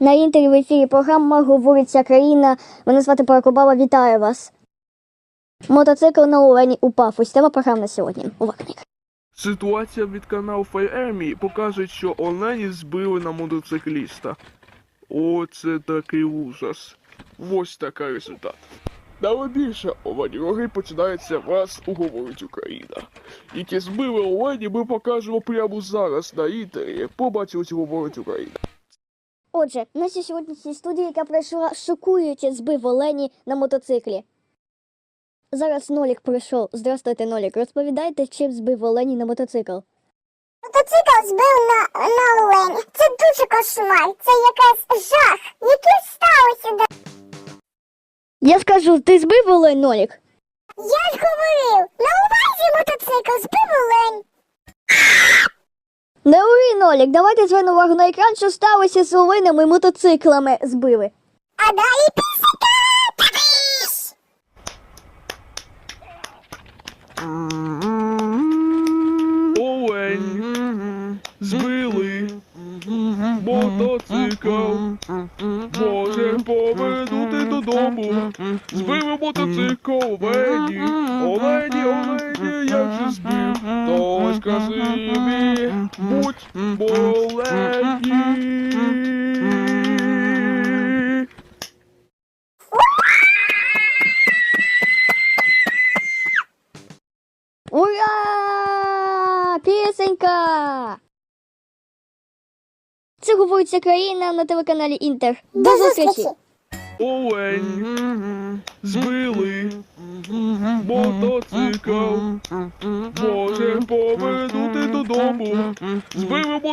На інтері в ефірі програма говориться країна. Мене звати Паракобава. Вітаю вас. Мотоцикл на Олені упав. Ось тема програм на сьогодні. Увага. Ситуація від каналу FireArmy покаже, що олені збили на мотоцикліста. О, це такий ужас. Ось такий результат. Далі більше оленівоги починається вас уговорить Україна. Які збили олені, ми покажемо прямо зараз на інтері. Побачилось говорить Україна. Отже, нашій сьогоднішній студії, яка пройшла шокуючи збив Олені на мотоциклі. Зараз Нолік прийшов. Здравствуйте, Нолік. Розповідайте, чим збив Олені на мотоцикл. Мотоцикл збив на, на олені. Це дуже кошмар. Це якась жах. Яке сталося? Я скажу, ти збив Олень, Нолік? Я ж говорив, на увазі мотоцикл збив олень. Нолік, давайте звернемо увагу на екран, що сталося з оленями і мотоциклами збили. А далі пісика. Подивись! Олень збили мотоцикл. Може повернути додому. Збили мотоцикл олені. Олені, олені, як же збив. То скажи мені, будь олені. Ура! Пісенька! Це говориться країна на телеканалі Інтер. До зустрічі. Олень збили мотоцикл. Може повернути додому. Мотоцикл.